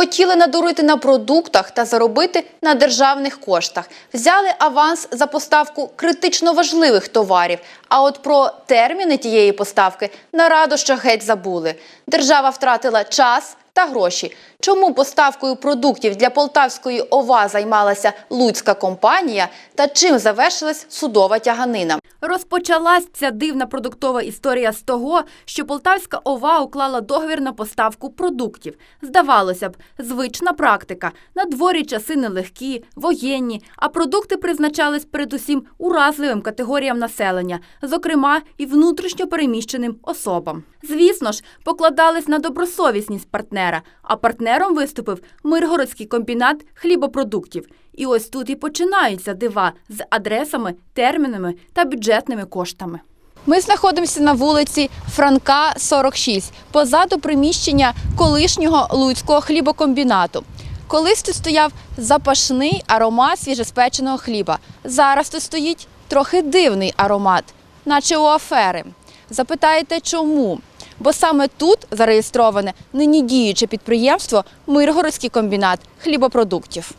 Хотіли надурити на продуктах та заробити на державних коштах. Взяли аванс за поставку критично важливих товарів. А от про терміни тієї поставки на радощах геть забули. Держава втратила час та гроші. Чому поставкою продуктів для полтавської ОВА займалася луцька компанія та чим завершилась судова тяганина? Розпочалась ця дивна продуктова історія з того, що Полтавська ОВА уклала договір на поставку продуктів. Здавалося б, звична практика. На дворі часи нелегкі, воєнні, а продукти призначались передусім уразливим категоріям населення, зокрема і внутрішньо переміщеним особам. Звісно ж, покладались на добросовісність партнера, а партнером виступив Миргородський комбінат хлібопродуктів. І ось тут і починаються дива з адресами, термінами та бюджетними коштами. Ми знаходимося на вулиці Франка, 46, позаду приміщення колишнього луцького хлібокомбінату. Колись тут стояв запашний аромат свіжеспеченого хліба. Зараз тут стоїть трохи дивний аромат, наче у афери. Запитаєте, чому? Бо саме тут зареєстроване нині діюче підприємство Миргородський комбінат хлібопродуктів.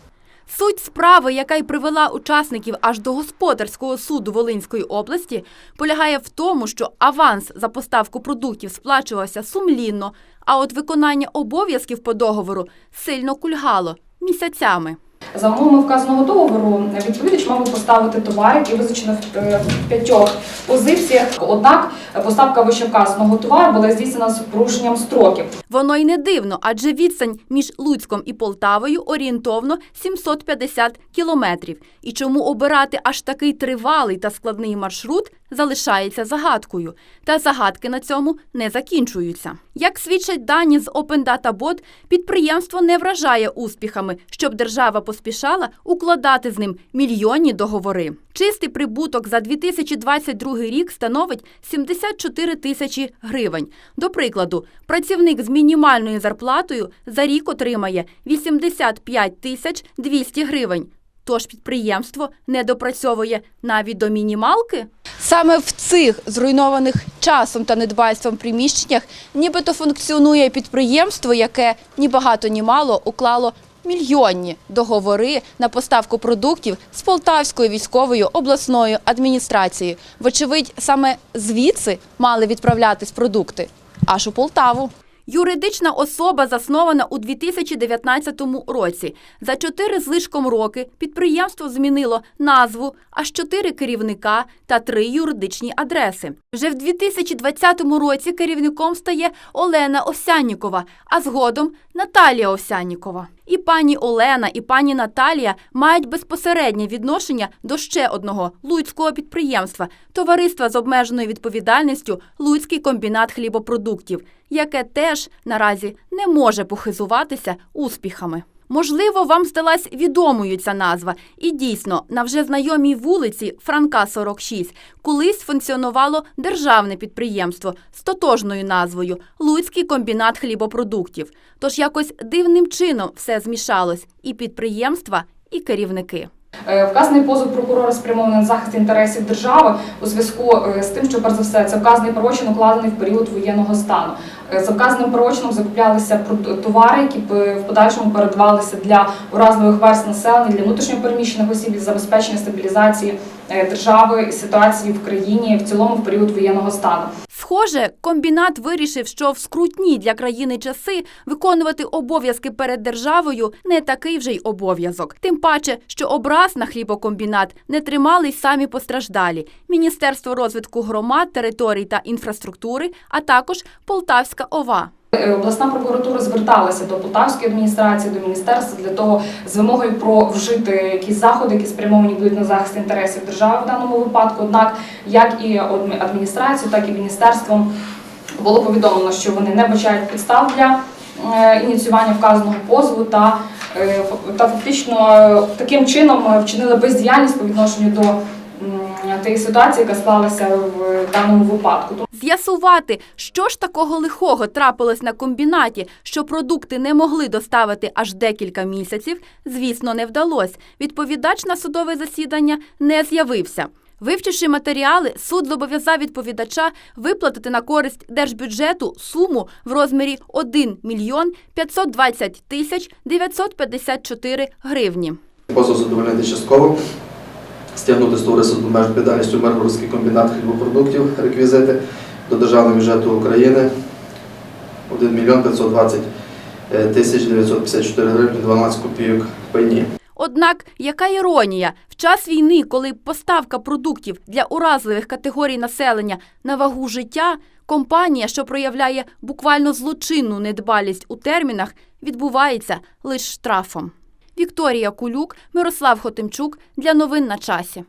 Суть справи, яка й привела учасників аж до господарського суду Волинської області, полягає в тому, що аванс за поставку продуктів сплачувався сумлінно, а от виконання обов'язків по договору сильно кульгало місяцями. За умовами вказаного договору відповідач мав поставити товарів і визначено е, в п'ятьох позиціях. Однак поставка вищевказаного товару була здійснена з порушенням строків. Воно й не дивно, адже відстань між Луцьком і Полтавою орієнтовно 750 кілометрів. І чому обирати аж такий тривалий та складний маршрут залишається загадкою. Та загадки на цьому не закінчуються. Як свідчать дані з Open Data Bot, підприємство не вражає успіхами, щоб держава поспішала укладати з ним мільйонні договори. Чистий прибуток за 2022 рік становить 74 тисячі гривень. До прикладу, працівник з мінімальною зарплатою за рік отримає 85 тисяч 200 гривень. Тож підприємство не допрацьовує навіть до мінімалки. Саме в цих зруйнованих часом та недбальством приміщеннях нібито функціонує підприємство, яке ні багато ні мало уклало мільйонні договори на поставку продуктів з Полтавською військовою обласною адміністрацією. Вочевидь, саме звідси мали відправлятись продукти аж у Полтаву. Юридична особа заснована у 2019 році. За чотири з лишком роки підприємство змінило назву, аж чотири керівника та три юридичні адреси. Вже в 2020 році керівником стає Олена Овсяннікова, а згодом Наталія Овсяннікова. І пані Олена, і пані Наталія мають безпосереднє відношення до ще одного луцького підприємства товариства з обмеженою відповідальністю Луцький комбінат хлібопродуктів, яке теж наразі не може похизуватися успіхами. Можливо, вам здалась відомою ця назва, і дійсно на вже знайомій вулиці Франка 46 колись функціонувало державне підприємство з тотожною назвою Луцький комбінат хлібопродуктів. Тож якось дивним чином все змішалось і підприємства, і керівники. Е, Вказаний позов прокурора спрямований на захист інтересів держави у зв'язку е, з тим, що перш за все це вказаний правочин укладений в період воєнного стану. Е, За вказаним правочином закуплялися товари, які в подальшому передавалися для уразливих верст населення, для внутрішньопереміщених осіб, для забезпечення стабілізації держави ситуації в країні в цілому в період воєнного стану. Схоже, комбінат вирішив, що в скрутні для країни часи виконувати обов'язки перед державою не такий вже й обов'язок. Тим паче, що образ на хлібокомбінат не тримали й самі постраждалі Міністерство розвитку громад, територій та інфраструктури, а також Полтавська ОВА. Е, Обласна прокуратура зверталася до Полтавської адміністрації, до міністерства для того з вимогою про вжити якісь заходи, які спрямовані будуть на захист інтересів держави в даному випадку. Однак, як і адмі- адміністрацію, так і міністерством було повідомлено, що вони не бачають підстав для е, ініціювання вказаного позову та, е, та фактично таким чином вчинили бездіяльність по відношенню до тієї ситуації, яка склалася в даному випадку. З'ясувати, що ж такого лихого трапилось на комбінаті, що продукти не могли доставити аж декілька місяців, звісно, не вдалося. Відповідач на судове засідання не з'явився. Вивчивши матеріали, суд зобов'язав відповідача виплатити на користь держбюджету суму в розмірі 1 мільйон 520 тисяч 954 гривні. Позов задовольнити частково, стягнути з товариства меж відповідальністю Миргородський комбінат хлібопродуктів, реквізити до Державного бюджету України 1 мільйон 520 тисяч 954 гривні 12 копійок пені. Однак, яка іронія, в час війни, коли поставка продуктів для уразливих категорій населення на вагу життя, компанія, що проявляє буквально злочинну недбалість у термінах, відбувається лише штрафом. Вікторія Кулюк, Мирослав Хотимчук для новин на часі.